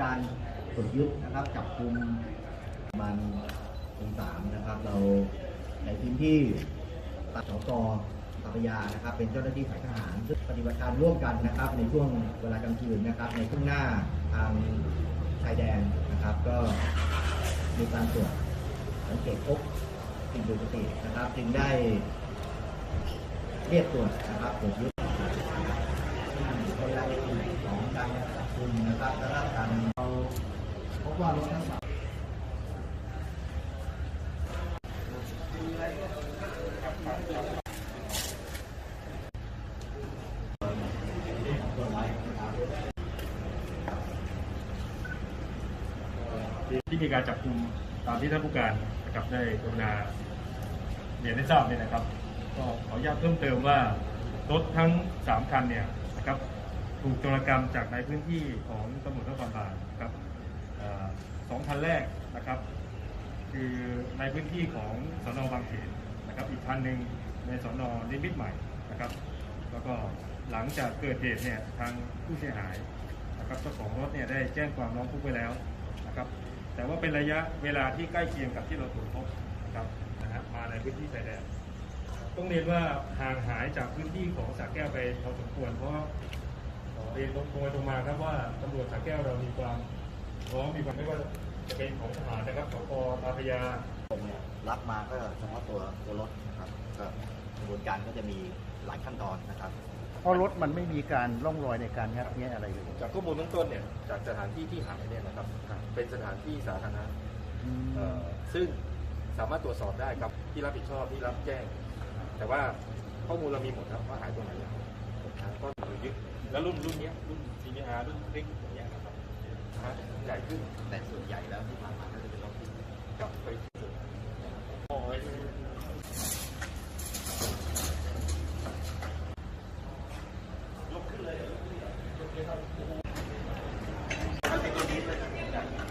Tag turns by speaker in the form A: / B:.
A: การตรวจยึดนะครับจับกลุ่มประมาณตีสามนะครับ เราในพื้นที่ตสกตาพยานะครับ เป็นเจ้าหน้าที่ฝ่ายทหารซึ่งปฏิบัติการร่วมกันนะครับ ในช่วงเวลากลางคืนนะครับ ในข้างหน้าทางชายแดนนะครับ ก็มีการตรวจสังเกตพบสิ่งผิดปกตินะครับ จึงได้เรียกตรวจนะครับตรวจยึดเป็นรายละเอียดของการ จับกุมนะครับและการเราพบว่ารถทั้งสาม
B: ที่มีการจับกลุ่มตามที่ท่านผู้การนะครับได้กรุณาเรียนให้ทราบเนี่ยนะครับ ก็ขออนุญาตเพิ่มเติมว่ารถทั้ง 3 คันเนี่ยนะครับ ถูกโจรกรรมจากในพื้นที่ของตำรวจนครบาลครับสองคันแรกนะครับ คือในพื้นที่ของสนบางเขนนะครับ อีกคันหนึ่งในสนนิมิตใหม่นะครับ แล้วก็หลังจากเกิดเหตุเนี่ยทางผู้เสียหายนะครับเจ้าของรถเนี่ยได้แจ้งความร้องทุกข์ไว้แล้วนะครับ แต่ว่าเป็นระยะเวลาที่ใกล้เคียงกับที่เราตรวจพบนะครับนะฮะมาในพื้นที่ชายแดนต้องเรียนว่าห่างหายจากพื้นที่ของสระแก้วไปพอสมควรเพราะ เรียนตรงไปตรงมาครับว่าตำรวจสระแก้วเรามีความพร้อมมีความไม่ว่าจะเป็นของทหารนะครับสปตาพระยา
A: ผมเนี่ยรับมาก็เฉพาะตัวตัวรถนะครับก็กระบวนการก็จะมีหลายขั้นตอนนะครับ
C: เพราะรถมันไม่มีการร่องรอยในการงัดแงะอะไรเลย
D: จากข้อมูลเบื้องต้นเนี่ยจากสถานที่ที่หายเนี่ยนะครับ เป็นสถานที่สาธารณะเอ่อซึ่งสามารถตรวจสอบได้ครับที่รับผิดชอบที่รับแจ้ง แต่ว่าข้อมูลเรามีหมดครับว่าหายตรงไหน แล้วรุ่นรุ่นเนี้ยรุ่น CBR รุ่นเล็กอย่างเงี้ยนะครับนะฮะใหญ่ขึ้น
A: แต่ส่วนใหญ่แล้วที่ผ่านมาก็จะเป็นรถที่
D: กลับไปสุดโอ้ยลบขึ้นเลยลบขึ้นเลยครับโอ้โห